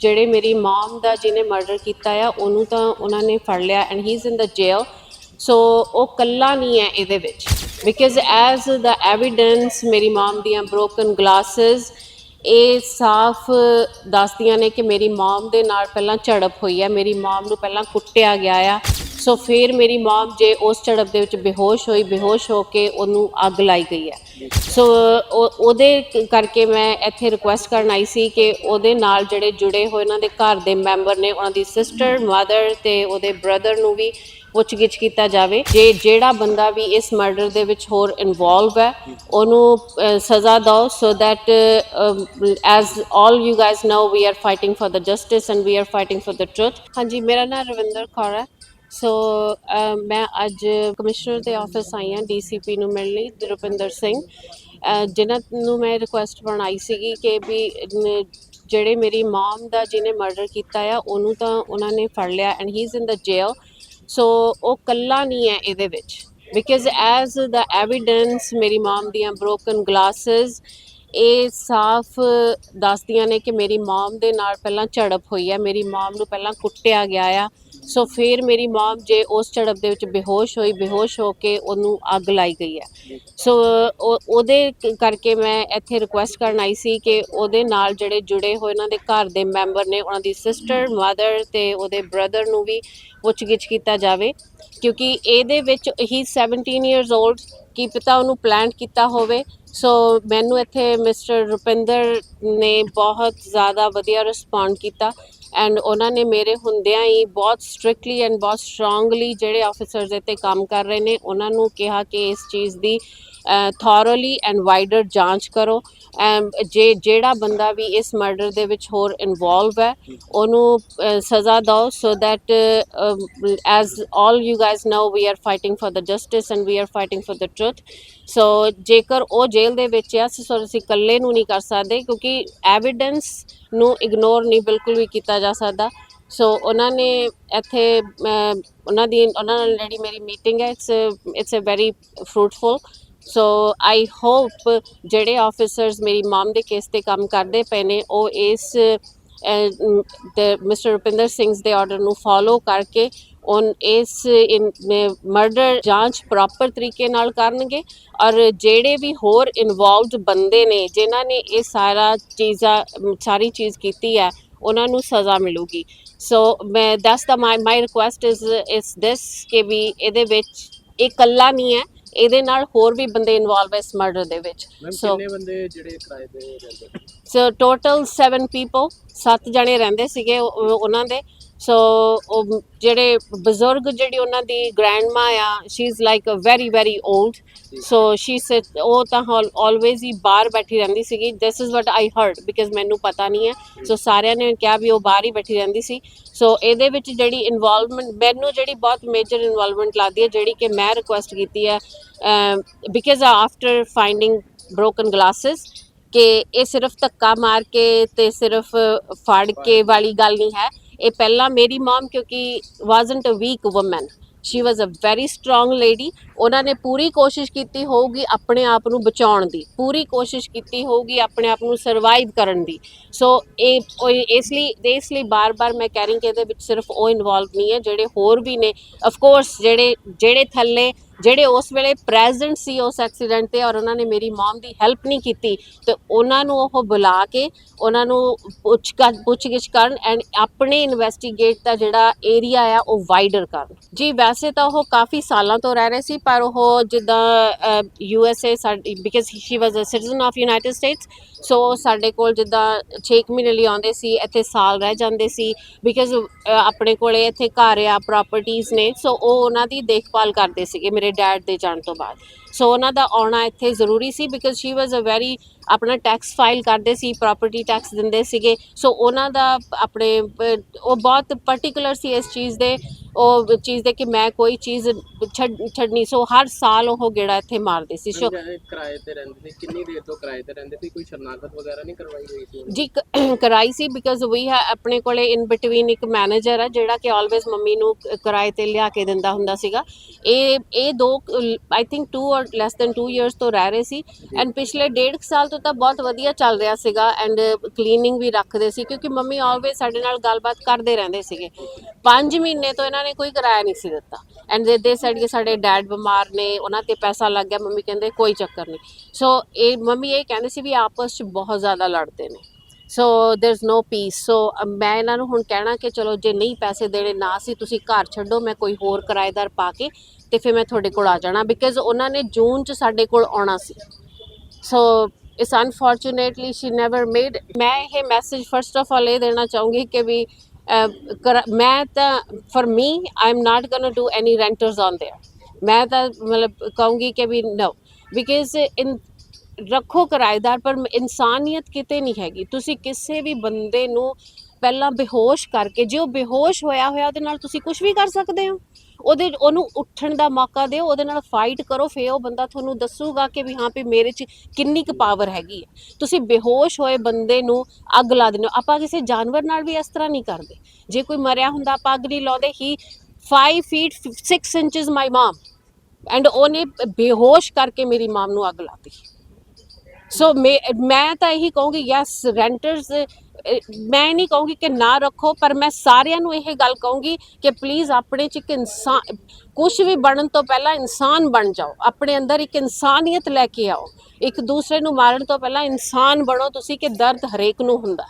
ਜਿਹੜੇ ਮੇਰੀ ਮਮ ਦਾ ਜਿਹਨੇ ਮਰਡਰ ਕੀਤਾ ਆ, ਉਹਨੂੰ ਤਾਂ ਉਹਨਾਂ ਨੇ ਫੜ ਲਿਆ and he is in the jail so ਉਹ ਕੱਲਾ ਨਹੀਂ ਹੈ ਇਹਦੇ ਵਿੱਚ। ਬਿਕਾਜ਼ ਐਜ਼ ਦਾ ਐਵੀਡੈਂਸ ਮੇਰੀ ਮਮ ਦੀਆਂ ਬ੍ਰੋਕਨ ਗਲਾਸਸ ਇਹ ਸਾਫ਼ ਦੱਸਦੀਆਂ ਨੇ ਕਿ ਮੇਰੀ ਮਮ ਦੇ ਨਾਲ ਪਹਿਲਾਂ ਝੜਪ ਹੋਈ ਹੈ ਮੇਰੀ ਮਮ ਨੂੰ ਪਹਿਲਾਂ ਕੁੱਟਿਆ ਗਿਆ ਆ। ਸੋ ਫਿਰ ਮੇਰੀ ਮਮ ਜੇ ਉਸ ਝੜਪ ਦੇ ਵਿੱਚ ਬੇਹੋਸ਼ ਹੋਈ, ਬੇਹੋਸ਼ ਹੋ ਕੇ ਉਹਨੂੰ ਅੱਗ ਲਾਈ ਗਈ ਹੈ। ਸੋ ਉਹਦੇ ਕਰਕੇ ਮੈਂ ਇੱਥੇ ਰਿਕੁਐਸਟ ਕਰਨ ਆਈ ਸੀ ਕਿ ਉਹਦੇ ਨਾਲ ਜਿਹੜੇ ਜੁੜੇ ਹੋਏ ਉਹਨਾਂ ਦੇ ਘਰ ਦੇ ਮੈਂਬਰ ਨੇ, ਉਹਨਾਂ ਦੀ ਸਿਸਟਰ ਮਦਰ ਤੇ ਉਹਦੇ ਬ੍ਰਦਰ ਨੂੰ ਵੀ ਪੁੱਛਗਿੱਛ ਕੀਤਾ ਜਾਵੇ। ਜੇ ਜਿਹੜਾ ਬੰਦਾ ਵੀ ਇਸ ਮਰਡਰ ਦੇ ਵਿੱਚ ਹੋਰ ਇਨਵੋਲਵ ਹੈ, ਉਹਨੂੰ ਸਜ਼ਾ ਦਿਓ so that's all you guys know we are fighting for the justice and we are fighting for the truth ਹਾਂਜੀ, ਮੇਰਾ ਨਾਮ ਰਵਿੰਦਰ ਕੌਰ ਹੈ। ਸੋ um, ਮੈਂ ਅੱਜ ਕਮਿਸ਼ਨਰ ਦੇ ਆਫਿਸ ਆਈ ਹਾਂ ਡੀਸੀਪੀ ਨੂੰ ਮਿਲਣ ਲਈ ਰੁਪਿੰਦਰ ਸਿੰਘ। ਅ, ਜਿਨ੍ਹਾਂ ਨੂੰ ਮੈਂ ਰਿਕੁਐਸਟ ਬਣਾਈ ਸੀਗੀ ਕਿ ਵੀ ਜਿਹੜੇ ਮੇਰੀ ਮਮ ਦਾ ਜਿਹਨੇ ਮਰਡਰ ਕੀਤਾ ਆ ਉਹਨੂੰ ਤਾਂ ਉਹਨਾਂ ਨੇ ਫੜ ਲਿਆ and he is in the jail so ਉਹ ਕੱਲਾ ਨਹੀਂ ਹੈ ਇਹਦੇ ਵਿੱਚ। ਬਿਕਾਜ਼ ਐਜ਼ ਦਾ ਐਵੀਡੈਂਸ ਮੇਰੀ ਮਮ ਦੀਆਂ ਬ੍ਰੋਕਨ ਗਲਾਸਸ ਇਹ ਸਾਫ਼ ਦੱਸਦੀਆਂ ਨੇ ਕਿ ਮੇਰੀ ਮਮ ਦੇ ਨਾਲ ਪਹਿਲਾਂ ਝੜਪ ਹੋਈ ਹੈ ਮੇਰੀ ਮਮ ਨੂੰ ਪਹਿਲਾਂ ਕੁੱਟਿਆ ਗਿਆ ਆ। ਸੋ ਫਿਰ ਮੇਰੀ ਮਮ ਜੇ ਉਸ ਝੜਪ ਦੇ ਵਿੱਚ ਬੇਹੋਸ਼ ਹੋਈ, ਬੇਹੋਸ਼ ਹੋ ਕੇ ਉਹਨੂੰ ਅੱਗ ਲਾਈ ਗਈ ਹੈ। ਸੋ ਉਹ- ਉਹਦੇ ਕਰਕੇ ਮੈਂ ਇੱਥੇ ਰਿਕੁਐਸਟ ਕਰਨ ਆਈ ਸੀ ਕਿ ਉਹਦੇ ਨਾਲ ਜਿਹੜੇ ਜੁੜੇ ਹੋਏ ਉਹਨਾਂ ਦੇ ਘਰ ਦੇ ਮੈਂਬਰ ਨੇ, ਉਹਨਾਂ ਦੀ ਸਿਸਟਰ ਮਦਰ ਤੇ ਉਹਦੇ ਬ੍ਰਦਰ ਨੂੰ ਵੀ ਪੁੱਛਗਿੱਛ ਕੀਤਾ ਜਾਵੇ। ਕਿਉਂਕਿ ਇਹਦੇ ਵਿੱਚ ਹੀ 17 ਇਅਰਸ 올ਡ ਕੀ ਪਤਾ ਉਹਨੂੰ ਪਲਾਨ ਕੀਤਾ ਹੋਵੇ। ਸੋ ਮੈਨੂੰ ਇੱਥੇ ਮਿਸਟਰ ਰੁਪਿੰਦਰ ਨੇ ਬਹੁਤ ਜ਼ਿਆਦਾ ਵਧੀਆ ਰਿਸਪੌਂਡ ਕੀਤਾ। ਐਂਡ ਉਹਨਾਂ ਨੇ ਮੇਰੇ ਹੁੰਦਿਆਂ ਹੀ ਬਹੁਤ ਸਟ੍ਰਿਕਟਲੀ ਐਂਡ ਬਹੁਤ ਸਟਰੋਂਗਲੀ ਜਿਹੜੇ ਆਫੀਸਰਸ ਇੱਥੇ ਕੰਮ ਕਰ ਰਹੇ ਨੇ, ਉਹਨਾਂ ਨੂੰ ਕਿਹਾ ਕਿ ਇਸ ਚੀਜ਼ ਦੀ ਥੋਰਲੀ ਐਂਡ ਵਾਈਡਰ ਜਾਂਚ ਕਰੋ। ਜੇ, ਜਿਹੜਾ ਬੰਦਾ ਵੀ ਇਸ ਮਰਡਰ ਦੇ ਵਿੱਚ ਹੋਰ ਇਨਵੋਲਵ ਹੈ, ਉਹਨੂੰ ਸਜ਼ਾ ਦਿਓ so that's all you guys know we are fighting for the justice and we are fighting for the truth so ਜੇਕਰ ਉਹ ਜੇਲ੍ਹ ਦੇ ਵਿੱਚ ਆ ਸੋ ਅਸੀਂ ਇਕੱਲੇ ਨੂੰ ਨਹੀਂ ਕਰ ਸਕਦੇ, ਕਿਉਂਕਿ ਐਵੀਡੈਂਸ ਨੂੰ ਇਗਨੋਰ ਨਹੀਂ ਬਿਲਕੁਲ ਵੀ ਕੀਤਾ ਜਾ ਸਕਦਾ। ਸੋ ਉਹਨਾਂ ਨੇ ਇੱਥੇ ਉਹਨਾਂ ਦੀ, ਉਹਨਾਂ ਨਾਲ ਜਿਹੜੀ ਮੇਰੀ ਮੀਟਿੰਗ ਹੈ it's it's a very fruitful so I hope ਜਿਹੜੇ ਆਫੀਸਰਸ ਮੇਰੀ ਮਾਮ ਦੇ ਕੇਸ ਤੇ ਕੰਮ ਕਰਦੇ ਪਏ ਨੇ, ਉਹ ਇਸ ਮਿਸਟਰ ਰੁਪਿੰਦਰ ਸਿੰਘ ਦੇ ਆਰਡਰ ਨੂੰ ਫਾਲੋ ਕਰਕੇ ਔਨ ਇਸ ਮਰਡਰ ਜਾਂਚ ਪ੍ਰੋਪਰ ਤਰੀਕੇ ਨਾਲ ਕਰਨਗੇ ਔਰ ਜਿਹੜੇ ਵੀ ਹੋਰ ਇਨਵੋਲਵਡ ਬੰਦੇ ਨੇ ਜਿਨ੍ਹਾਂ ਨੇ ਇਹ ਸਾਰਾ ਚੀਜ਼ਾਂ ਸਾਰੀ ਚੀਜ਼ ਕੀਤੀ ਹੈ ਉਹਨਾਂ ਨੂੰ ਸਜ਼ਾ ਮਿਲੂਗੀ। ਸੋ ਮੈਂ that's the my my request is ਇਸ ਦਿਸ ਕਿ ਵੀ ਇਹਦੇ ਵਿੱਚ ਇਹ ਇਕੱਲਾ ਨਹੀਂ ਹੈ ਇਹਦੇ ਨਾਲ ਹੋਰ ਵੀ ਬੰਦੇ ਇਨਵੋਲਵ ਹੈ ਇਸ ਮਰਡਰ ਦੇ ਵਿੱਚ। ਸੋ ਕਿੰਨੇ ਬੰਦੇ ਜਿਹੜੇ ਕਿਰਾਏ ਤੇ ਰਹਿੰਦੇ? So total 7 people. ਸੱਤ ਜਣੇ ਰਹਿੰਦੇ ਸੀਗੇ ਉਹਨਾਂ ਦੇ। ਸੋ ਉਹ ਜਿਹੜੇ ਬਜ਼ੁਰਗ ਜਿਹੜੀ ਉਹਨਾਂ ਦੀ ਗ੍ਰੈਂਡਮਾ ਆ she is like a very very old so she said ਉਹ ਤਾਂ ਆਲਵੇਜ਼ ਹੀ ਬਾਹਰ ਬੈਠੀ ਰਹਿੰਦੀ ਸੀਗੀ। This is what I heard because ਮੈਨੂੰ ਪਤਾ ਨਹੀਂ ਹੈ। ਸੋ ਸਾਰਿਆਂ ਨੇ ਕਿਹਾ ਵੀ ਉਹ ਬਾਹਰ ਹੀ ਬੈਠੀ ਰਹਿੰਦੀ ਸੀ। ਸੋ ਇਹਦੇ ਵਿੱਚ ਜਿਹੜੀ ਇਨਵੋਲਵਮੈਂਟ ਮੈਨੂੰ ਜਿਹੜੀ ਬਹੁਤ ਮੇਜਰ ਇਨਵੋਲਵਮੈਂਟ ਲੱਗਦੀ ਹੈ, ਜਿਹੜੀ ਕਿ ਮੈਂ ਰਿਕੁਐਸਟ ਕੀਤੀ ਹੈ because after finding broken glasses ਕਿ ਇਹ ਸਿਰਫ ਧੱਕਾ ਮਾਰ ਕੇ ਤੇ ਸਿਰਫ ਫੜ ਕੇ ਵਾਲੀ ਗੱਲ ਨਹੀਂ ਹੈ। ਇਹ ਪਹਿਲਾਂ ਮੇਰੀ ਮਮ ਕਿਉਂਕਿ wasn't a weak woman she was a very strong lady ਉਹਨਾਂ ਨੇ ਪੂਰੀ ਕੋਸ਼ਿਸ਼ ਕੀਤੀ ਹੋਊਗੀ ਆਪਣੇ ਆਪ ਨੂੰ ਬਚਾਉਣ ਦੀ, ਪੂਰੀ ਕੋਸ਼ਿਸ਼ ਕੀਤੀ ਹੋਊਗੀ ਆਪਣੇ ਆਪ ਨੂੰ ਸਰਵਾਈਵ ਕਰਨ ਦੀ। ਸੋ ਇਹ ਇਸ ਲਈ ਇਸ ਲਈ ਬਾਰ-ਬਾਰ ਮੈਂ ਕਹਿ ਰਹੀ ਕਿ ਇਹਦੇ ਵਿੱਚ ਸਿਰਫ ਉਹ ਇਨਵੋਲਵ ਨਹੀਂ ਹੈ, ਜਿਹੜੇ ਹੋਰ ਵੀ ਨੇ। ਆਫ ਕੋਰਸ ਜਿਹੜੇ ਜਿਹੜੇ ਥੱਲੇ ਜਿਹੜੇ ਉਸ ਵੇਲੇ ਪ੍ਰੈਜ਼ੈਂਟ ਸੀ ਉਸ ਐਕਸੀਡੈਂਟ ਤੇ ਔਰ ਉਹਨਾਂ ਨੇ ਮੇਰੀ ਮਮ ਦੀ ਹੈਲਪ ਨਹੀਂ ਕੀਤੀ, ਤੇ ਉਹਨਾਂ ਨੂੰ ਉਹ ਬੁਲਾ ਕੇ ਉਹਨਾਂ ਨੂੰ ਪੁੱਛ ਕਰ, ਪੁੱਛਗਿੱਛ ਕਰਨ ਐਂਡ ਆਪਣੇ ਇਨਵੈਸਟੀਗੇਟ ਦਾ ਜਿਹੜਾ ਏਰੀਆ ਆ ਉਹ ਵਾਈਡਰ ਕਰਨ। ਜੀ, ਵੈਸੇ ਤਾਂ ਉਹ ਕਾਫੀ ਸਾਲਾਂ ਤੋਂ ਰਹਿ ਰਹੇ ਸੀ, ਪਰ ਉਹ ਜਿੱਦਾਂ ਯੂ ਐਸ ਏ ਸਾਡੀ because she was a citizen of United States so ਸਾਡੇ ਕੋਲ ਜਿੱਦਾਂ 6 ਮਹੀਨੇ ਲਈ ਆਉਂਦੇ ਸੀ, ਇੱਥੇ ਸਾਲ ਰਹਿ ਜਾਂਦੇ ਸੀ ਬਿਕਾਜ਼ ਆਪਣੇ ਕੋਲੇ ਇੱਥੇ ਘਰ ਆ ਪ੍ਰਾਪਰਟੀਆਂ ਨੇ ਸੋ ਉਹ ਉਹਨਾਂ ਦੀ ਦੇਖਭਾਲ ਕਰਦੇ ਸੀਗੇ, ਮੇਰੇ ਡੈਡ ਦੇ ਜਾਣ ਤੋਂ ਬਾਅਦ। ਸੋ ਉਹਨਾਂ ਦਾ ਆਉਣਾ ਇੱਥੇ ਜ਼ਰੂਰੀ ਸੀ because she was a very ਆਪਣਾ ਟੈਕਸ ਫਾਈਲ ਕਰਦੇ ਸੀ ਪ੍ਰਾਪਰਟੀ ਟੈਕਸ ਦਿੰਦੇ ਸੀਗੇ। ਸੋ ਉਹਨਾਂ ਦਾ ਆਪਣੇ ਉਹ ਬਹੁਤ ਪਾਰਟਿਕੂਲਰ ਸੀ ਇਸ ਚੀਜ਼ ਦੇ। ਉਹ ਚੀਜ਼ ਦੇ ਕਿ ਮੈਂ ਕੋਈ ਚੀਜ਼ ਛੱਡ ਛੱਡਣੀ। ਸੋ ਹਰ ਸਾਲ ਉਹ ਗੇੜਾ ਇੱਥੇ ਮਾਰਦੇ ਸੀ। ਸੋ ਕਿਰਾਏ ਤੇ ਰਹਿੰਦੇ ਸੀ। ਕਿੰਨੀ ਦੇਰ ਤੋਂ ਕਿਰਾਏ ਤੇ ਰਹਿੰਦੇ ਸੀ? ਕੋਈ ਸ਼ਰਨਾਗਤ ਵਗੈਰਾ ਨਹੀਂ ਕਰਵਾਈ ਹੋਈ ਸੀ? ਜੀ ਕਰਾਈ ਸੀ ਬਿਕਾਜ਼ ਵੀ ਹੈ ਆਪਣੇ ਕੋਲੇ ਇਨ ਬਿਟਵੀਨ ਇੱਕ ਮੈਨੇਜਰ ਹੈ ਜਿਹੜਾ ਕਿ ਆਲਵੇਜ਼ ਮੰਮੀ ਨੂੰ ਕਿਰਾਏ ਤੇ ਲਿਆ ਕੇ ਦਿੰਦਾ ਹੁੰਦਾ ਸੀਗਾ। ਇਹ ਇਹ ਦੋ ਆਈ ਥਿੰਕ 2 ਔਰ ਲੈਸ ਦੈਨ 2 ਇਅਰਸ ਤੋਂ ਰਹਿ ਰਹੇ ਸੀ। ਐਂਡ ਪਿਛਲੇ ਡੇਢ ਕੁ ਸਾਲ ਤੋਂ ਤਾਂ ਬਹੁਤ ਵਧੀਆ ਚੱਲ ਰਿਹਾ ਸੀਗਾ ਐਂਡ ਕਲੀਨਿੰਗ ਵੀ ਰੱਖਦੇ ਸੀ ਕਿਉਂਕਿ ਮੰਮੀ ਆਲਵੇਜ਼ ਸਾਡੇ ਨਾਲ ਗੱਲਬਾਤ ਕਰਦੇ ਰਹਿੰਦੇ ਸੀਗੇ। 5 ਮਹੀਨੇ ਤੋਂ ਇਹਨਾਂ ਨੇ ਕੋਈ ਕਿਰਾਇਆ ਨਹੀਂ ਸੀ ਦਿੱਤਾ। ਐਂਡ ਦੇ ਦੇ ਸਾਈਡ ਕਿ ਸਾਡੇ ਡੈਡ ਬਿਮਾਰ ਨੇ, ਉਹਨਾਂ ਤੇ ਪੈਸਾ ਲੱਗ ਗਿਆ। ਮੰਮੀ ਕਹਿੰਦੇ ਕੋਈ ਚੱਕਰ ਨਹੀਂ। ਸੋ ਇਹ, ਮੰਮੀ ਇਹ ਕਹਿੰਦੇ ਸੀ ਵੀ ਆਪਸ 'ਚ ਬਹੁਤ ਜ਼ਿਆਦਾ ਲੜਦੇ ਨੇ। ਸੋ there is no piece so ਮੈਂ ਇਹਨਾਂ ਨੂੰ ਹੁਣ ਕਹਿਣਾ ਕਿ ਚਲੋ, ਜੇ ਨਹੀਂ ਪੈਸੇ ਦੇਣੇ ਨਾ ਸੀ, ਤੁਸੀਂ ਘਰ ਛੱਡੋ, ਮੈਂ ਕੋਈ ਹੋਰ ਕਿਰਾਏਦਾਰ ਪਾ ਕੇ ਤੇ ਫਿਰ ਮੈਂ ਤੁਹਾਡੇ ਕੋਲ ਆ ਜਾਣਾ ਬਿਕਾਜ਼ ਉਹਨਾਂ ਨੇ ਜੂਨ ਚ ਸਾਡੇ ਕੋਲ ਆਉਣਾ ਸੀ। ਸੋ ਇਸ ਅਨਫੋਰਚੂਨੇਟਲੀ ਸ਼ੀ ਨੈਵਰ ਮੇਡ ਮੈਂ ਇਹ ਮੈਸੇਜ ਫਰਸਟ ਆਫ ਆਲ ਇਹ ਦੇਣਾ ਚਾਹੂੰਗੀ ਕਿ ਵੀ ਮੈਂ ਤਾਂ for me I am not going to do any renters on there ਮੈਂ ਤਾਂ ਮਤਲਬ ਕਹੂੰਗੀ ਕਿ ਵੀ ਨੋ ਬਿਕਾਜ਼ ਇਨ ਰੱਖੋ ਕਿਰਾਏਦਾਰ, ਪਰ ਇਨਸਾਨੀਅਤ ਕਿਤੇ ਨਹੀਂ ਹੈਗੀ। ਤੁਸੀਂ ਕਿਸੇ ਵੀ ਬੰਦੇ ਨੂੰ ਪਹਿਲਾਂ ਬੇਹੋਸ਼ ਕਰਕੇ, ਜੇ ਉਹ ਬੇਹੋਸ਼ ਹੋਇਆ ਹੋਇਆ, ਉਹਦੇ ਨਾਲ ਤੁਸੀਂ ਕੁਝ ਵੀ ਕਰ ਸਕਦੇ ਹੋ। ਉਹਦੇ, ਉਹਨੂੰ ਉੱਠਣ ਦਾ ਮੌਕਾ ਦਿਓ, ਉਹਦੇ ਨਾਲ ਫਾਈਟ ਕਰੋ ਫੇ ਉਹ ਬੰਦਾ ਤੁਹਾਨੂੰ ਦੱਸੂਗਾ ਕਿ ਵੀ ਹਾਂ ਵੀ ਮੇਰੇ 'ਚ ਕਿੰਨੀ ਕੁ ਪਾਵਰ ਹੈਗੀ ਹੈ। ਤੁਸੀਂ ਬੇਹੋਸ਼ ਹੋਏ ਬੰਦੇ ਨੂੰ ਅੱਗ ਲਾ ਦਿੰਦੇ ਹੋ। ਆਪਾਂ ਕਿਸੇ ਜਾਨਵਰ ਨਾਲ ਵੀ ਇਸ ਤਰ੍ਹਾਂ ਨਹੀਂ ਕਰਦੇ। ਜੇ ਕੋਈ ਮਰਿਆ ਹੁੰਦਾ, ਆਪਾਂ ਅੱਗ ਨਹੀਂ ਲਾਉਂਦੇ। He 5 feet 6 inches my mom and ਉਹਨੇ ਬੇਹੋਸ਼ ਕਰਕੇ ਮੇਰੀ ਮਾਮ ਨੂੰ ਅੱਗ ਲਾਤੀ ਸੋ ਮੈਂ ਮੈਂ ਤਾਂ ਇਹੀ ਕਹੂੰਗੀ ਯੈਸ ਰੈਂਟਰਸ ਮੈਂ ਨਹੀਂ ਕਹੂੰਗੀ ਕਿ ਨਾ ਰੱਖੋ, ਪਰ ਮੈਂ ਸਾਰਿਆਂ ਨੂੰ ਇਹ ਗੱਲ ਕਹੂੰਗੀ ਕਿ ਪਲੀਜ਼ ਆਪਣੇ ਚ ਇੱਕ ਇਨਸਾਨ ਕੁਝ ਵੀ ਬਣਨ ਤੋਂ ਪਹਿਲਾਂ ਇਨਸਾਨ ਬਣ ਜਾਓ। ਆਪਣੇ ਅੰਦਰ ਇੱਕ ਇਨਸਾਨੀਅਤ ਲੈ ਕੇ ਆਓ। ਇੱਕ ਦੂਸਰੇ ਨੂੰ ਮਾਰਨ ਤੋਂ ਪਹਿਲਾਂ ਇਨਸਾਨ ਬਣੋ। ਤੁਸੀਂ ਕਿ ਦਰਦ ਹਰੇਕ ਨੂੰ ਹੁੰਦਾ।